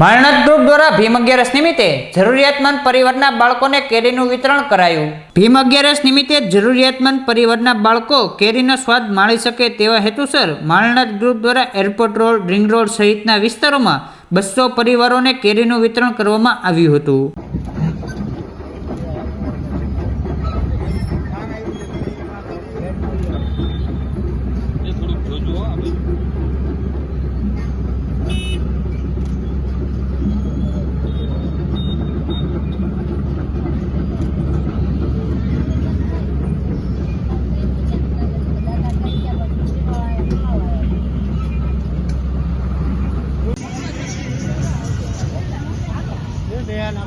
મારણત group દ્વારા ભીમ અગિયારસ નિમિત્તે જરૂરિયાતમંદ પરિવારના બાળકોને કેરીનું વિતરણ કરાયું. ભીમ અગિયારસ નિમિત્તે જરૂરિયાતમંદ પરિવારના બાળકો કેરીનો સ્વાદ માણી શકે તેવા હેતુસર મારણત ગ્રુપ દ્વારા એરપોર્ટ રોડ, રિંગ રોડ સહિતના વિસ્તારોમાં બસો પરિવારોને કેરીનું વિતરણ કરવામાં આવ્યું હતું.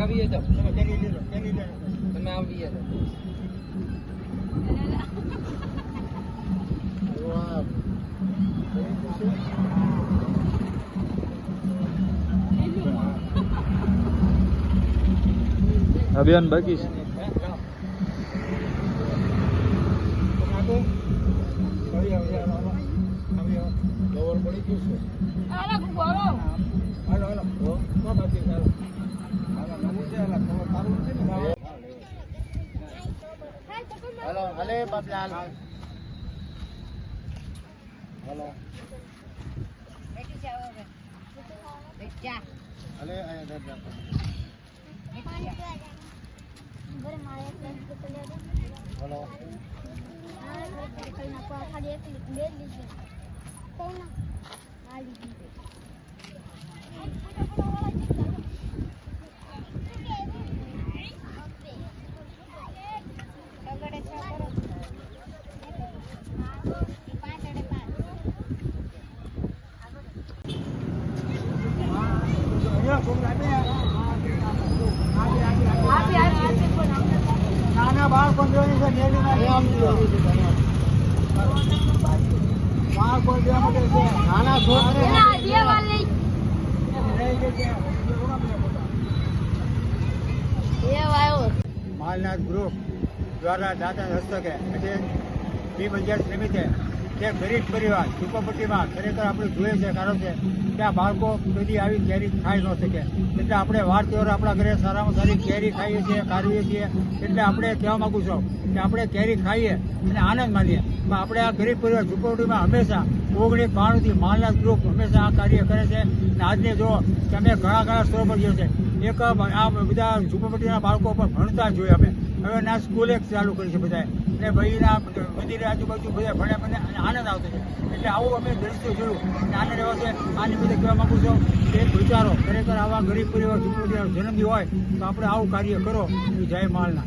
કવીએ જાઓ તમે આવીએ જાઓ અભિયાન બાકી છે. હલો હલે બાપલાલ હલો હલે અહીંયા દર હલો નાના બાળકો જોઈને છે નેવીમાં આમ જો. નાના માલનાથ ગ્રુપ દ્વારા દાતા હસ્તકે એટલે ભીમ અગિયાર નિમિત્તે જે ગરીબ પરિવાર ઝુંપડપટ્ટીમાં ખરેખર આપણે જોઈએ છે, કારણ કે ત્યાં બાળકો બધી આવી કેરી ખાઈ ન શકે. એટલે આપણે વાર તહેવાર આપણા ઘરે સારામાં સારી કેરી ખાઈએ છીએ, કાઢીએ છીએ. એટલે આપણે કહેવા માગું છું કે આપણે કેરી ખાઈએ અને આનંદ માનીએ. પણ આપણે આ ગરીબ પરિવાર ઝુંપડપટ્ટીમાં હંમેશા ઓગણીસ બાણુંથી માલના ગ્રુપ હંમેશા આ કાર્ય કરે છે. અને આજને જો અમે ઘણા ઘણા સ્તરો પર ગયો છે. એક આ બધા ઝુંપડપટ્ટીના બાળકો પણ ભણતા જોઈએ અમે. હવે ના સ્કૂલે ચાલુ કરી છે બધા અને ભાઈના મંદિરે આજુબાજુ બધા ભણ્યા મને અને આનંદ આવતો છે. એટલે આવું અમે દ્રશ્યો જોયું. આનંદ એવો છે આની બધે કહેવા માંગુ છું. કે વિચારો, ખરેખર આવા ગરીબ પરિવાર જન્મદી હોય, તો આપણે આવું કાર્ય કરો. જય માલના.